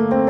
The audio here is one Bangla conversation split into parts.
Thank you.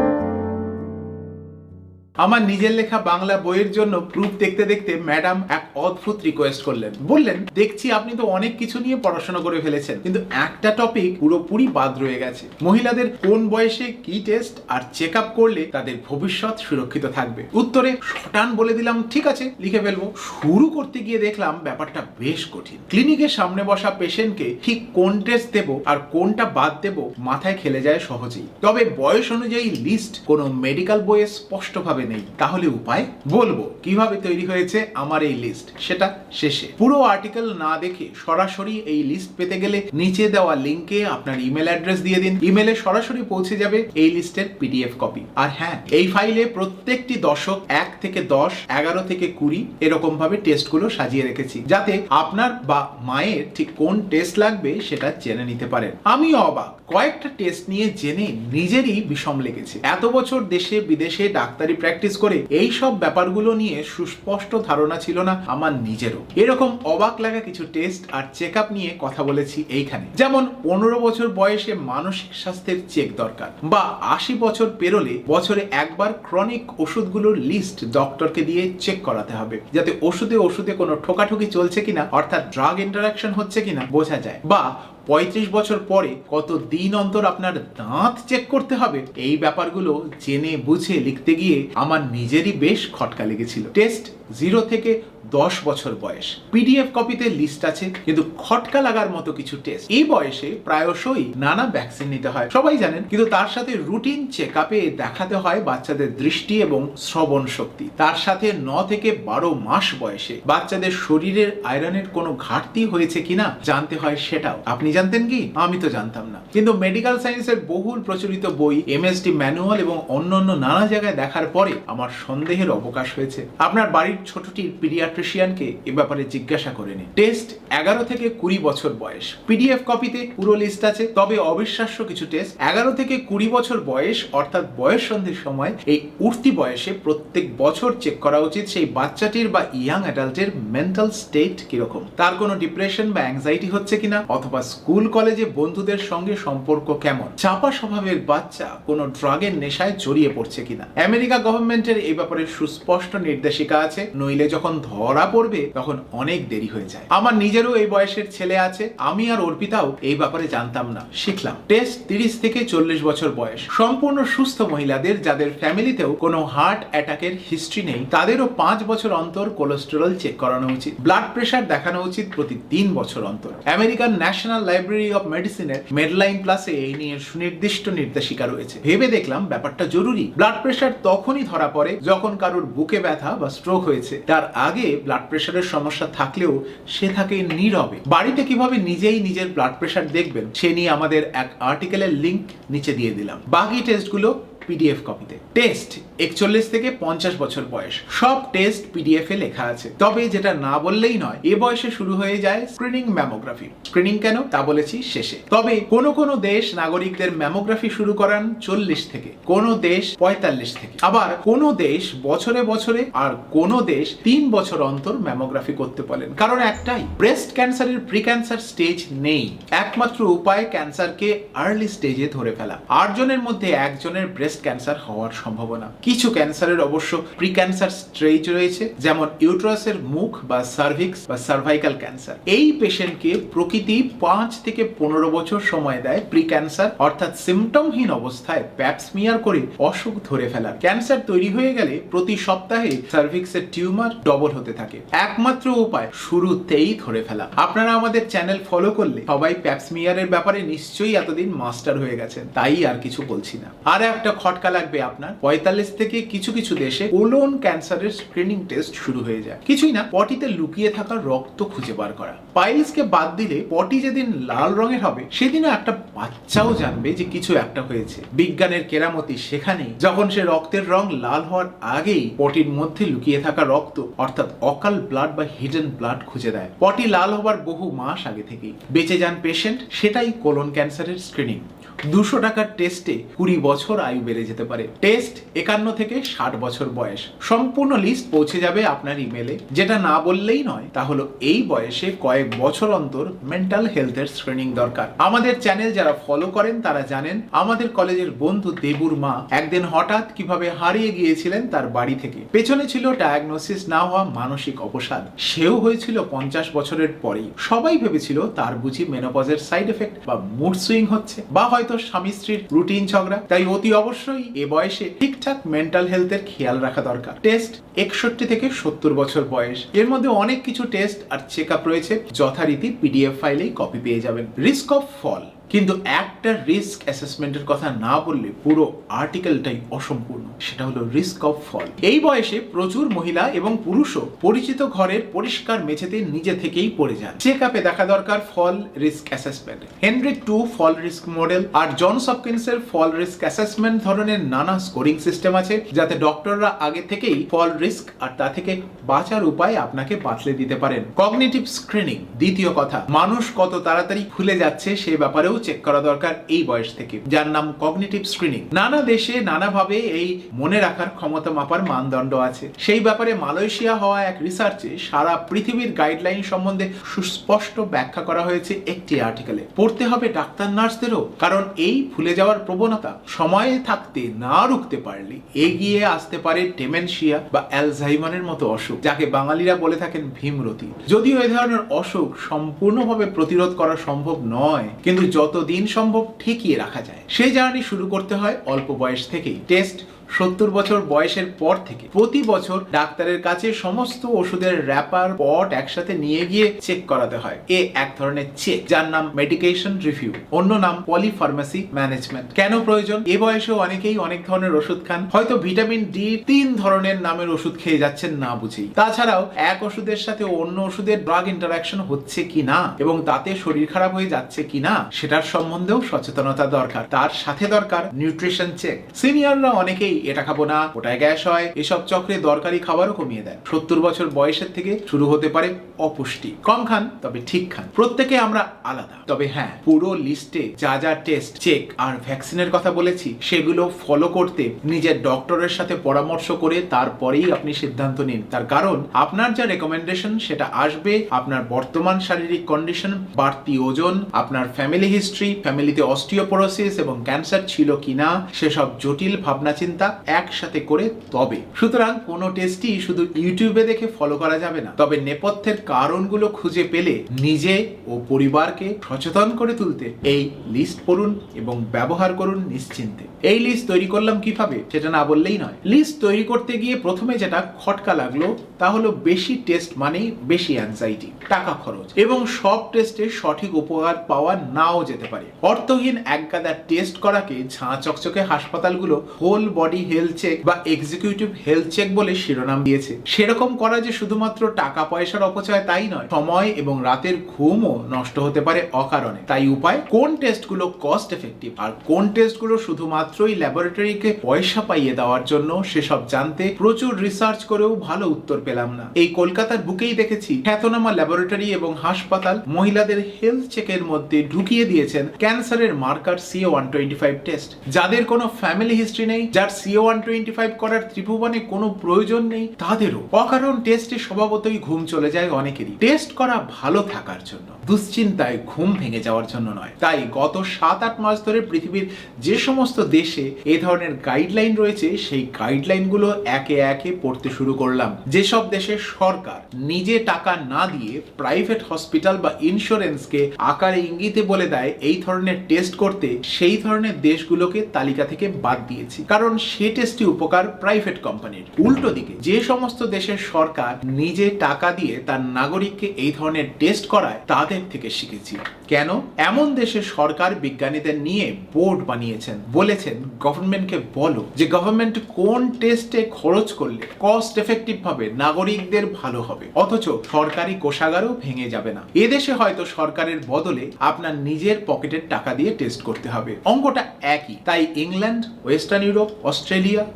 আমার নিজের লেখা বাংলা বইয়ের জন্য প্রুফ দেখতে দেখতে ম্যাডাম এক অদ্ভুত রিকোয়েস্ট করলেন। বললেন, দেখছি আপনি তো অনেক কিছু নিয়ে পড়াশোনা করে ফেলেছেন, কিন্তু একটা টপিক পুরোপুরি বাদ রয়ে গেছে। মহিলাদের কোন বয়সে কি টেস্ট আর চেক আপ করলে তাদের ভবিষ্যৎ সুরক্ষিত থাকবে? উত্তরে, শটান বলে দিলাম, ঠিক আছে, লিখে ফেলব। শুরু করতে গিয়ে দেখলাম ব্যাপারটা বেশ কঠিন। ক্লিনিকের সামনে বসা পেশেন্টকে ঠিক কোন টেস্ট দেব আর কোনটা বাদ দেব মাথায় খেলে যায় সহজেই। তবে বয়স অনুযায়ী লিস্ট কোনো মেডিকেল বইয়ে স্পষ্টভাবে নেই। তাহলে উপায় বলব, কীভাবে তৈরি হয়েছে আমার এই লিস্ট সেটা শেষে। পুরো আর্টিকেল না দেখে সরাসরি এই লিস্ট পেতে গেলে নিচে দেওয়া লিংকে আপনার ইমেল অ্যাড্রেস দিয়ে দিন। ইমেলে সরাসরি পৌঁছে যাবে এই লিস্টের পিডিএফ কপি আর হ্যাঁ এই ফাইলে প্রত্যেকটি দশক এক থেকে দশ, এগারো থেকে কুড়ি এরকম ভাবে টেস্টগুলো সাজিয়ে রেখেছি। যাতে আপনার বা মায়ের ঠিক কোন টেস্ট লাগবে সেটা জেনে নিতে পারেন। আমিও অবাক কয়েকটা টেস্ট নিয়ে জেনে নিজেরই বিষম লেগেছে। এত বছর দেশে, বিদেশে ডাক্তারি প্র্যাকটিস করে এই সব ব্যাপারগুলো নিয়ে সুস্পষ্ট ধারণা ছিল না আমার নিজেরও। এরকম অবাক লাগা কিছু টেস্ট আর চেক নিয়ে কথা বলেছি এইখানে। যেমন পনেরো বছর বয়সে মানসিক স্বাস্থ্যের চেক দরকার বা আশি বছর পেরোলে বছরে একবার ক্রনিক ওষুধগুলোর লিস্ট ডক্টরকে দিয়ে চেক করাতে হবে, যাতে ওষুধে ওষুধে কোনো ঠোকাঠুকি চলছে কিনা, অর্থাৎ ড্রাগ ইন্টারাকশন হচ্ছে কিনা বোঝা যায় বা পঁয়ত্রিশ বছর পরে কত দিন অন্তর আপনার দাঁত চেক করতে হবে, এই ব্যাপারগুলো জেনে বুঝে লিখতে গিয়ে আমার নিজেরই বেশ খটকা লেগেছিল। টেস্ট জিরো থেকে দশ বছর বয়স। পিডিএফ কপিতে লিস্ট আছে, কিন্তু খটকা লাগার মতো কিছু টেস্ট এই বয়সে প্রায়শই নানা ভ্যাকসিন নিতে হয়। সবাই জানেন, কিন্তু তার সাথে রুটিন চেক আপে দেখাতে হয় বাচ্চাদের দৃষ্টি এবং শ্রবণ শক্তি। তার সাথে ন থেকে বারো মাস বয়সে বাচ্চাদের শরীরের আয়রনের কোনো ঘাটতি হয়েছে কিনা জানতে হয় সেটাও। আপনি জানতেন কি? আমি তো জানতাম না। কিন্তু মেডিকেল সায়েন্সের বহুল প্রচলিত বই এমএসডি ম্যানুয়াল এবং অন্যান্য নানা জায়গায় দেখার পরে আমার সন্দেহের অবকাশ হয়েছে। আপনার বাড়ির ছোটটির পিডিয়াট্রিশিয়ানকে এ ব্যাপারে জিজ্ঞাসা করে নিন। টেস্ট এগারো থেকে কুড়ি বছর বয়স। পিডিএফ কপিতে পুরো লিস্ট আছে, তবে অবিশ্বাস্য কিছু টেস্ট এগারো থেকে কুড়ি বছর বয়স, অর্থাৎ বয়স সন্ধির সময়, এই উঠতি বয়সে প্রত্যেক বছর চেক করা উচিত সেই বাচ্চাটির বা ইয়াং অ্যাডাল্টের মেন্টাল স্টেট কীরকম। তার কোনো ডিপ্রেশন বা অ্যাংজাইটি হচ্ছে কিনা, অথবা স্কুল, কলেজে বন্ধুদের সঙ্গে সম্পর্ক কেমন, চাপা স্বভাবের বাচ্চা কোনো ড্রাগের নেশায় জড়িয়ে পড়ছে কিনা। আমেরিকা গভর্নমেন্টের এই ব্যাপারে সুস্পষ্ট নির্দেশিকা আছে নইলে যখন ধরা পড়বে, তখন অনেক দেরি হয়ে যায়। আমার নিজেরও এই বয়সের ছেলে আছে, আমি আর অর্পিতাও এই ব্যাপারে জানতাম না, শিখলাম। টেস্ট তিরিশ থেকে চল্লিশ বছর বয়স। সম্পূর্ণ সুস্থ মহিলাদের, যাদের ফ্যামিলিতেও কোনো হার্ট অ্যাটাকের হিস্ট্রি নেই, তাদেরও পাঁচ বছর অন্তর কোলেস্টেরল চেক করানো উচিত। ব্লাড প্রেশার দেখানো উচিত প্রতি তিন বছর অন্তর। আমেরিকান ন্যাশনাল লাইব্রেরি অফ মেডিসিনের মেডলাইন প্লাসে এই নিয়ে সুনির্দিষ্ট নির্দেশিকা রয়েছে। ভেবে দেখলাম ব্যাপারটা জরুরি। ব্লাড প্রেশার তখনই ধরা পড়ে যখন কারোর বুকে ব্যথা বা স্ট্রোক হয়েছে। তার আগে ব্লাড প্রেশারের সমস্যা থাকলেও সে থাকে নীরবে। বাড়িতে কীভাবে নিজেই নিজের ব্লাড প্রেশার দেখবেন, সে নিয়ে আমাদের এক আর্টিকেলের লিঙ্ক নিচে দিয়ে দিলাম। বাকি টেস্টগুলো পিডিএফ কপিতে টেস্ট একচল্লিশ থেকে পঞ্চাশ বছর বয়স। সব টেস্ট পিডিএফ এ লেখা আছে। তবে যেটা না বললেই নয়, এ বয়সে শুরু হয়ে যায় স্ক্রিনিং ম্যামোগ্রাফি স্ক্রিনিং কেন? তা বলেছি শেষে। তবে কোন কোন দেশ নাগরিকদের ম্যামোগ্রাফি শুরু করান চল্লিশ থেকে, কোন দেশ পঁয়তাল্লিশ থেকে। আবার কোন দেশ বছরে বছরে আর কোন দেশ তিন বছর অন্তর ম্যামোগ্রাফি করতে বলেন। কারণ একটাই ব্রেস্ট ক্যান্সারের প্রি ক্যান্সার স্টেজ নেই। একমাত্র উপায় ক্যান্সারকে আর্লি স্টেজে ধরে ফেলা। আটজনের মধ্যে একজনের ব্রেস্ট ক্যান্সার হওয়ার সম্ভাবনা। কিছু ক্যান্সারের অবশ্য প্রি ক্যান্সার স্টেজ রয়েছে, যেমন ইউট্রাসের মুখ বা সার্ভিক্স বা সার্ভাইকাল ক্যান্সার এই পেশেন্টকে প্রকৃতি পাঁচ থেকে পনেরো বছর সময় দেয় প্রি ক্যান্সার অর্থাৎ সিমটমহীন অবস্থায় প্যাপসমিয়ার করে অসুখ ধরে ফেলার। ক্যান্সার তৈরি হয়ে গেলে প্রতি সপ্তাহে সার্ভিক্সের টিউমার ডবল হতে থাকে। একমাত্র উপায়, শুরুতেই ধরে ফেলা। আপনারা আমাদের চ্যানেল ফলো করলে সবাই প্যাপসমিয়ারের ব্যাপারে নিশ্চয়ই এতদিন মাস্টার হয়ে গেছেন, তাই আর কিছু বলছি না। আর একটা খটকা লাগবে আপনার। পঁয়তাল্লিশ থেকে কিছু কিছু দেশে কোলন ক্যান্সারের স্ক্রিনিং টেস্ট শুরু হয়ে যায়। কিছুই না, পটিতে লুকিয়ে থাকা রক্ত খুঁজে বার করা। পাইলসকে বাদ দিলে পটি যেদিন লাল রঙের হবে, সেদিনও একটা বাচ্চাও জানবে যে কিছু একটা হয়েছে। বিজ্ঞানের কেরামতি সেখানেই, যখন সে রক্তের রং লাল হওয়ার আগেই পটির মধ্যে লুকিয়ে থাকা রক্ত, অর্থাৎ অকাল ব্লাড বা হিডেন ব্লাড খুঁজে দেয়। পটি লাল হবার বহু মাস আগে থেকেই। বেঁচে যান পেশেন্ট সেটাই কোলন ক্যান্সারের স্ক্রিনিং দুশো টাকার টেস্টে কুড়ি বছর আয়ু বেড়ে যেতে পারে। টেস্ট একান্ন থেকে ষাট বছর বয়স। সম্পূর্ণ লিস্ট পৌঁছে যাবে আপনার ইমেলে যেটা না বললেই নয়, তা হলো এই বয়সে কয়েক বছর অন্তর মেন্টাল হেলথের স্ক্রিনিং দরকার। আমাদের চ্যানেল যারা ফলো করেন, তারা জানেন, আমাদের কলেজের বন্ধু দেবুর মা একদিন হঠাৎ কীভাবে হারিয়ে গিয়েছিলেন তার বাড়ি থেকে। পেছনে ছিল ডায়াগনোসিস না হওয়া মানসিক অবসাদ সেও হয়েছিল পঞ্চাশ বছরের পরেই। সবাই ভেবেছিল তার বুঝি মেনোপজের সাইড এফেক্ট বা মুড সুইং হচ্ছে। বা হয়তো স্বামী স্ত্রীর রুটিন ঝগড়া। তাই অতি অবশ্যই এ বয়সে ঠিকঠাক মেন্টাল হেলথের খেয়াল রাখা দরকার। টেস্ট একষট্টি থেকে সত্তর বছর বয়স। এর মধ্যে অনেক কিছু টেস্ট আর চেক আপ রয়েছে। যথারীতি পিডিএফ ফাইলেই কপি পেয়ে যাবেন। রিস্ক অফ ফল কিন্তু একটা রিস্ক অ্যাসেসমেন্টের কথা না বললে পুরো আর্টিকেলটাই অসম্পূর্ণ। সেটা হলো রিস্ক অফ ফল এই বয়সে প্রচুর মহিলা এবং পুরুষও পরিচিত ঘরের পরিষ্কার মেঝেতে নিজে থেকেই পড়ে যান। চেক আপে দেখা দরকার fall risk assessment Henry two fall risk model আর জন সপকিন্সের ফল রিস্ক অ্যাসেসমেন্ট ধরনের নানা স্কোরিং সিস্টেম আছে, যাতে ডক্টররা আগে থেকেই ফল রিস্ক আর তা থেকে বাঁচার উপায় আপনাকে বাতলে দিতে পারেন। কগনিটিভ স্ক্রিনিং দ্বিতীয় কথা, মানুষ কত তাড়াতাড়ি ভুলে যাচ্ছে সে ব্যাপারেও চেক করা দরকার এই বয়স থেকে, যার নাম কগনিটিভ স্ক্রিনিং নানা দেশে নানাভাবে এই মনে রাখার ক্ষমতা মাপার মানদণ্ড আছে। সেই ব্যাপারে মালয়েশিয়া হওয়া এক রিসার্চে সারা পৃথিবীর গাইডলাইন সম্বন্ধে সুস্পষ্ট ব্যাখ্যা করা হয়েছে একটি আর্টিকেলে পড়তে হবে ডাক্তার নার্সদেরও, কারণ এই ভুলে যাওয়ার প্রবণতা সময়ে থাকতে না রুখতে পারলে এগিয়ে আসতে পারে ডেমেনশিয়া বা অ্যালজাইমারের মতো অসুখ, যাকে বাঙালিরা বলে থাকেন ভীমরতি। যদিও এ ধরনের অসুখ সম্পূর্ণভাবে প্রতিরোধ করা সম্ভব নয়, কিন্তু যতদিন সম্ভব ঠেকিয়ে রাখা যায়। সেই জার্নি শুরু করতে হয় অল্প বয়স থেকেই। টেস্ট সত্তর বছর বয়সের পর থেকে প্রতি বছর ডাক্তারের কাছে সমস্ত ওষুধের র্যাপার পট একসাথে নিয়ে গিয়ে চেক করাতে হয়। এ এক ধরনের চেক যার নাম মেডিকেশন রিভিউ অন্য নাম পলিফার্মাসি ম্যানেজমেন্ট কেন প্রয়োজন? এ বয়সেও অনেকেই অনেক ধরনের ওষুধ খান। হয়তো ভিটামিন ডি তিন ধরনের নামের ওষুধ খেয়ে যাচ্ছেন না বুঝেই তাছাড়াও এক ওষুধের সাথে অন্য ওষুধের ড্রাগ ইন্টারাকশন হচ্ছে কি না? এবং তাতে শরীর খারাপ হয়ে যাচ্ছে কি না? সেটার সম্বন্ধেও সচেতনতা দরকার। তার সাথে দরকার নিউট্রিশন চেক সিনিয়ররা অনেকেই এটা খাব না, ওটায় গ্যাস হয়, এসব চক্রে দরকারি খাবারও কমিয়ে দেয়। সত্তর বছর বয়সের থেকে শুরু হতে পারে অপুষ্টি। কম খান, তবে ঠিক খান। প্রত্যেকে আমরা আলাদা। তবে হ্যাঁ পুরো লিস্টে যা যা টেস্ট, চেক আর ভ্যাকসিনের কথা বলেছি, সেগুলো ফলো করতে নিজের ডক্টরের সাথে পরামর্শ করে তারপরেই আপনি সিদ্ধান্ত নিন। তার কারণ, আপনার যা রেকমেন্ডেশন সেটা আসবে, আপনার বর্তমান শারীরিক কন্ডিশন বাড়তি ওজন, আপনার ফ্যামিলি হিস্ট্রি ফ্যামিলিতে অস্টিওপোরোসিস এবং ক্যান্সার ছিল কিনা, সেসব জটিল ভাবনা চিন্তা একসাথে করে তবে। সুতরাং কোনো টেস্টই শুধু ইউটিউবে দেখে ফলো করা যাবে না। তবে নেপথ্যের কারণগুলো খুঁজে পেলে নিজে ও পরিবারকে সচেতন করে তুলতে এই লিস্ট পড়ুন এবং ব্যবহার করুন নিশ্চিন্তে। এই লিস্ট তৈরি করলাম কীভাবে সেটা না বললেই নয়। লিস্ট তৈরি করতে গিয়ে প্রথমে যেটা খটকা লাগল, তা হলো বেশি টেস্ট মানেই বেশি অ্যাংজাইটি টাকা খরচ এবং সব টেস্টে সঠিক উপকার পাওয়া নাও যেতে পারে। অর্থহীন একগাদা টেস্ট করাকে ঝাঁ চকচকে হাসপাতালগুলো হোল বডি হেলথ চেক বা এক্সিকিউটিভ হেলথ চেক বলে শিরোনাম দিয়েছে। সেরকম করা যে শুধুমাত্র টাকা পয়সার অপচয় তাই নয়, সময় এবং রাতের ঘুমও নষ্ট হতে পারে অকারণে। তাই উপায়, কোন টেস্টগুলো কস্ট এফেক্টিভ আর কোন টেস্টগুলো শুধুমাত্রই ল্যাবরেটরিকে পয়সা পাইয়ে দেওয়ার জন্য সেসব জানতে প্রচুর রিসার্চ করেও ভালো উত্তর পেলাম না। এই কলকাতার বুকেই দেখেছি, খ্যাতনামা ল্যাবরেটরি এবং হাসপাতাল মহিলাদের হেলথ চেকের মধ্যে ঢুকিয়ে দিয়েছেন ক্যান্সারের marker CA one twenty five test যাদের কোনো ফ্যামিলি হিস্ট্রি নেই, যার সিও ওয়ান টোয়েন্টি ফাইভ করার ত্রিভুবনে কোনো প্রয়োজন নেই, তাদেরও। অকারণ টেস্টে স্বভাবতই ঘুম চলে যায় অনেকেরই। টেস্ট করা ভালো থাকার জন্য, দুশ্চিন্তায় ঘুম ভেঙে যাওয়ার জন্য নয়। তাই গত সাত আট মাস ধরে পৃথিবীর যে সমস্ত দেশে এ ধরনের গাইডলাইন রয়েছে, সেই গাইডলাইনগুলো একে একে পড়তে শুরু করলাম। যেসব দেশে সরকার নিজে টাকা না দিয়ে প্রাইভেট হসপিটাল বা ইন্স্যুরেন্সকে আকারে ইঙ্গিতে বলে দেয়, এই ধরনের টেস্ট করতে, সেই ধরনের দেশগুলোকে তালিকা থেকে বাদ দিয়েছি। কারণ সে টেস্টটি উপকার প্রাইভেট কোম্পানির উল্টো দিকে, যে সমস্ত দেশের সরকার নিজে টাকা দিয়ে তার নাগরিককে এই ধরনের টেস্ট করায়, তাদের থেকে শিখেছি। কেন? এমন দেশের সরকার বিজ্ঞানীদের নিয়ে বোর্ড বানিয়েছেন, বলেছেন গভর্নমেন্টকে বলো যে গভর্নমেন্ট কোন টেস্টে খরচ করলে কস্ট এফেক্টিভ ভাবে নাগরিকদের ভালো হবে। অথচ সরকারি কোষাগারও ভেঙে যাবে না। এদেশে হয়তো সরকারের বদলে আপনার নিজের পকেটের টাকা দিয়ে টেস্ট করতে হবে। অঙ্কটা একই, তাই England western Europe Australia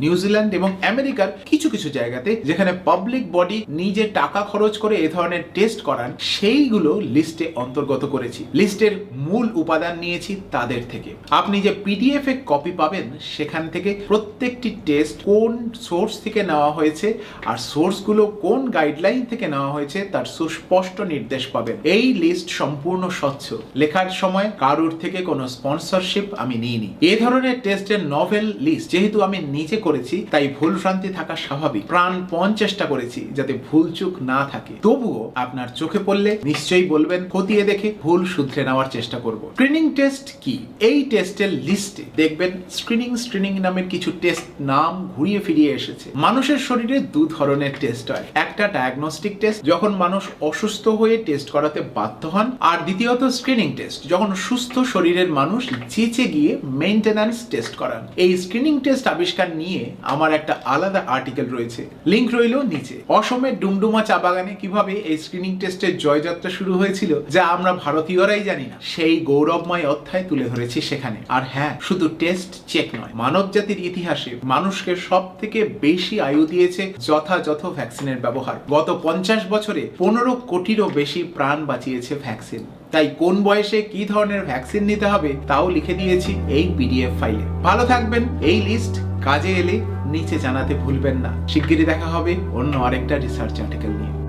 New Zealand এবং আমেরিকার কিছু কিছু জায়গাতে যেখানে পাবলিক বডি নিজে টাকা খরচ করে এ ধরনের টেস্ট করান, সেইগুলো লিস্টে অন্তর্গত করেছি। লিস্টের মূল উপাদান নিয়েছি তাদের থেকে। আপনি যে পিডিএফ এ কপি পাবেন, সেখান থেকে প্রত্যেকটি টেস্ট কোন সোর্স থেকে নেওয়া হয়েছে আর সোর্সগুলো কোন গাইডলাইন থেকে নেওয়া হয়েছে, তার সুস্পষ্ট নির্দেশ পাবেন। এই লিস্ট সম্পূর্ণ স্বচ্ছ। লেখার সময় কারুর থেকে কোনো স্পন্সরশিপ আমি নিইনি। এ ধরনের টেস্টের নভেল লিস্ট যেহেতু আমি নিজে করেছি, তাই ভুল ভ্রান্তি থাকা স্বাভাবিক। প্রাণপণ চেষ্টা করেছি যাতে ভুল চুক না থাকে। তবুও আপনার চোখে পড়লে নিশ্চয়ই বলবেন, খতিয়ে দেখে ভুল শুধরে নেওয়ার চেষ্টা করব। স্ক্রিনিং টেস্ট কি? এই টেস্টের লিস্টে দেখবেন স্ক্রিনিং স্ক্রিনিং নামের কিছু টেস্ট নাম ঘুরিয়ে ফিরিয়ে এসেছে। মানুষের শরীরে দু ধরনের টেস্ট হয়। একটা ডায়াগনস্টিক টেস্ট যখন মানুষ অসুস্থ হয়ে টেস্ট করাতে বাধ্য হন, আর দ্বিতীয়ত স্ক্রিনিং টেস্ট যখন সুস্থ শরীরের মানুষ চেচে গিয়ে মেইনটেন্যান্স টেস্ট করান। এই স্ক্রিনিং টেস্ট আবিষ্কার নিয়ে আমার একটা আলাদা আর্টিকেল রয়েছে। লিংক রইল নিচে। অসমের ডুমডুমা চা বাগানে কীভাবে এই স্ক্রিনিং টেস্টের জয়যাত্রা শুরু হয়েছিল, যা আমরা ভারতীয়রাই জানি না, সেই গৌরবময় অধ্যায় তুলে ধরেছি সেখানে। আর হ্যাঁ শুধু টেস্ট চেক নয় মানব জাতির ইতিহাসে মানুষকে সব থেকে বেশি আয়ু দিয়েছে যথাযথ ভ্যাকসিনের ব্যবহার। গত পঞ্চাশ বছরে পনেরো কোটিরও বেশি প্রাণ বাঁচিয়েছে ভ্যাকসিন তাই কোন বয়সে কি ধরনের ভ্যাকসিন নিতে হবে, তাও লিখে দিয়েছি এই পিডিএফ ফাইলে ভালো থাকবেন, এই লিস্ট কাজে এলে নিচে জানাতে ভুলবেন না। শিগগিরই দেখা হবে অন্য আরেকটা রিসার্চ আর্টিকেল নিয়ে।